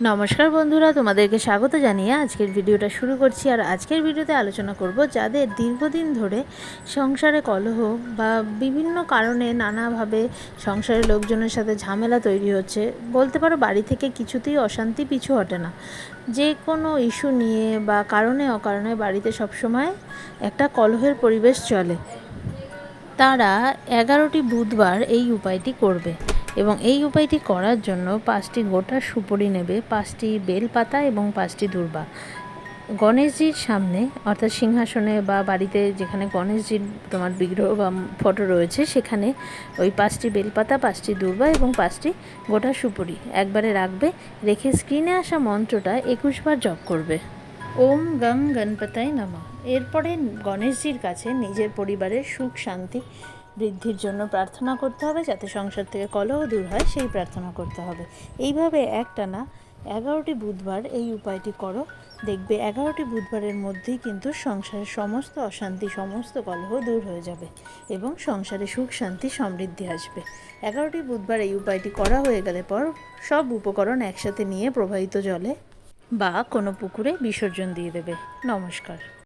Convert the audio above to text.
নমস্কার বন্ধুরা, তোমাদেরকে স্বাগত জানিয়ে আজকের ভিডিওটা শুরু করছি। আর আজকের ভিডিওতে আলোচনা করব যাদের দীর্ঘদিন ধরে সংসারে কলহ বা বিভিন্ন কারণে নানাভাবে সংসারের লোকজনের সাথে ঝামেলা তৈরি হচ্ছে, বলতে পারো বাড়ি থেকে কিছুতেই অশান্তি পিছু হটে না। যে কোনো ইস্যু নিয়ে বা কারণে অকারণে বাড়িতে সবসময় একটা কলহের পরিবেশ চলে। তারা এগারোটি বুধবার এই উপায়টি করবে। এবং এই উপায়টি করার জন্য পাঁচটি গোটা সুপুরি নেবে, পাঁচটি বেলপাতা এবং পাঁচটি দূর্বা। গণেশজির সামনে, অর্থাৎ সিংহাসনে বা বাড়িতে যেখানে গণেশজির তোমার বিগ্রহ বা ফটো রয়েছে, সেখানে ওই পাঁচটি বেলপাতা, পাঁচটি দূর্বা এবং পাঁচটি গোটা সুপুরি একবারে রাখবে। রেখে স্ক্রিনে আসা মন্ত্রটা একুশবার জপ করবে। ওম গং গণপতায় নামা। এরপরে গণেশজির কাছে নিজের পরিবারের সুখ শান্তি বৃদ্ধির জন্য প্রার্থনা করতে হবে, যাতে সংসার থেকে কলহ দূর হয়, সেই প্রার্থনা করতে হবে। এইভাবে একটানা এগারোটি বুধবার এই উপায়টি করো। দেখবে এগারোটি বুধবারের মধ্যেই কিন্তু সংসারের সমস্ত অশান্তি, সমস্ত কলহ দূর হয়ে যাবে এবং সংসারে সুখ, শান্তি, সমৃদ্ধি আসবে। এগারোটি বুধবার এই উপায়টি করা হয়ে গেলে পর সব উপকরণ একসাথে নিয়ে প্রবাহিত জলে বা কোনো পুকুরে বিসর্জন দিয়ে দেবে। নমস্কার।